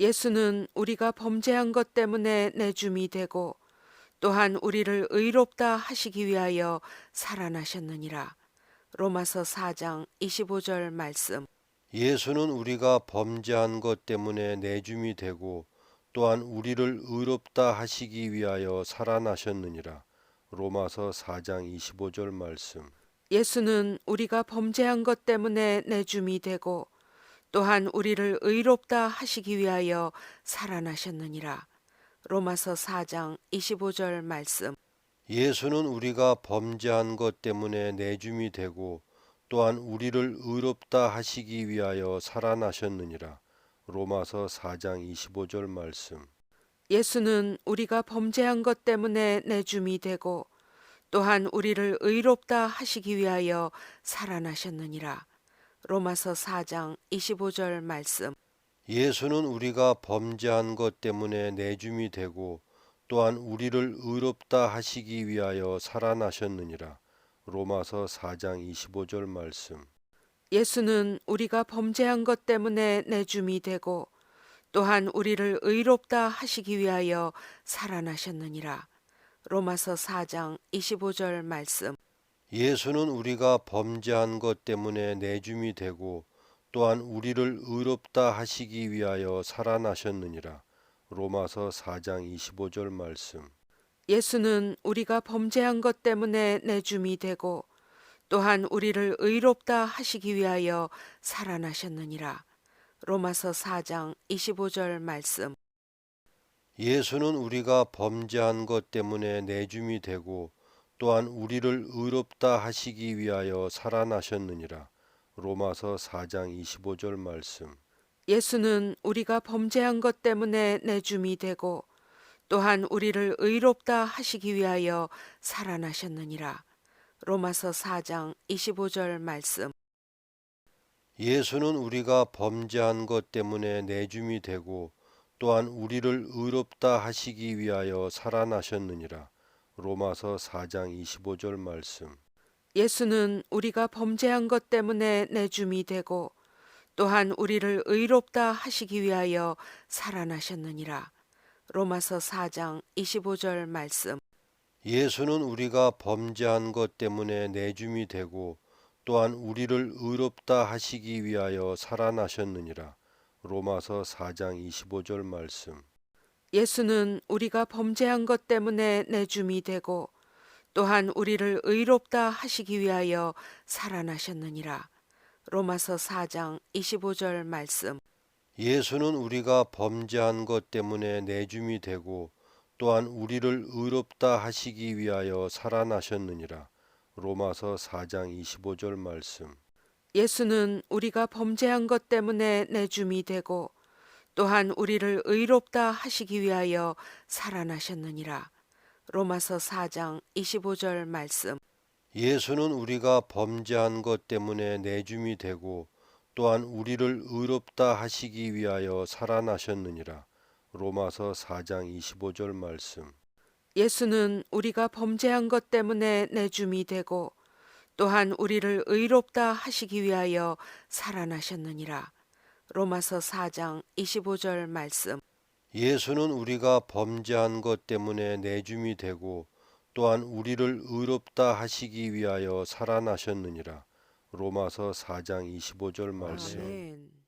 예수는 우리가 범죄한 것 때문에 내줌이 되고 또한 우리를 의롭다 하시기 위하여 살아나셨느니라. 로마서 4장 25절 말씀. 예수는 우리가 범죄한 것 때문에 내줌이 되고 또한 우리를 의롭다 하시기 위하여 살아나셨느니라. 로마서 4장 25절 말씀. 예수는 우리가 범죄한 것 때문에 내줌이 되고 또한 우리를 의롭다 하시기 위하여 살아나셨느니라. 로마서 4장 25절 말씀. 예수는 우리가 범죄한 것 때문에 내줌이 되고 또한 우리를 의롭다 하시기 위하여 살아나셨느니라. 로마서 4장 25절 말씀. 예수는 우리가 범죄한 것 때문에 내줌이 되고 또한 우리를 의롭다 하시기 위하여 살아나셨느니라. 로마서 4장 25절 말씀. 예수는 우리가 범죄한 것 때문에 내줌이 되고 또한 우리를 의롭다 하시기 위하여 살아나셨느니라. 로마서 4장 25절 말씀. 예수는 우리가 범죄한 것 때문에 내줌이 되고 또한 우리를 의롭다 하시기 위하여 살아나셨느니라. 로마서 4장 25절 말씀. 예수는 우리가 범죄한 것 때문에 내줌이 되고 또한 우리를 의롭다 하시기 위하여 살아나셨느니라. 로마서 4장 25절 말씀. 예수는 우리가 범죄한 것 때문에 내줌이 되고 또한 우리를 의롭다 하시기 위하여 살아나셨느니라. 로마서 4장 25절 말씀. 예수는 우리가 범죄한 것 때문에 내줌이 되고 또한 우리를 의롭다 하시기 위하여 살아나셨느니라. 로마서 4장 25절 말씀. 예수는 우리가 범죄한 것 때문에 내줌이 되고 또한 우리를 의롭다 하시기 위하여 살아나셨느니라. 로마서 4장 25절 말씀. 예수는 우리가 범죄한 것 때문에 내줌이 되고 또한 우리를 의롭다 하시기 위하여 살아나셨느니라. 로마서 4장 25절 말씀. 예수는 우리가 범죄한 것 때문에 내줌이 되고 또한 우리를 의롭다 하시기 위하여 살아나셨느니라. 로마서 4장 25절 말씀. 예수는 우리가 범죄한 것 때문에 내줌이 되고 또한 우리를 의롭다 하시기 위하여 살아나셨느니라. 로마서 4장 25절 말씀. 예수는 우리가 범죄한 것 때문에 내줌이 되고 또한 우리를 의롭다 하시기 위하여 살아나셨느니라. 로마서 4장 25절 말씀. 예수는 우리가 범죄한 것 때문에 내줌이 되고 또한 우리를 의롭다 하시기 위하여 살아나셨느니라. 로마서 4장 25절 말씀. 예수는 우리가 범죄한 것 때문에 내줌이 되고 또한 우리를 의롭다 하시기 위하여 살아나셨느니라. 로마서 4장 25절 말씀. 예수는 우리가 범죄한 것 때문에 내줌이 되고 또한 우리를 의롭다 하시기 위하여 살아나셨느니라. 로마서 4장 25절 말씀. 예수는 우리가 범죄한 것 때문에 내줌이 되고 또한 우리를 의롭다 하시기 위하여 살아나셨느니라. 로마서 4장 25절 말씀. 예수는 우리가 범죄한 것 때문에 내줌이 되고 또한 우리를 의롭다 하시기 위하여 살아나셨느니라. 로마서 4장 25절 말씀. 아멘.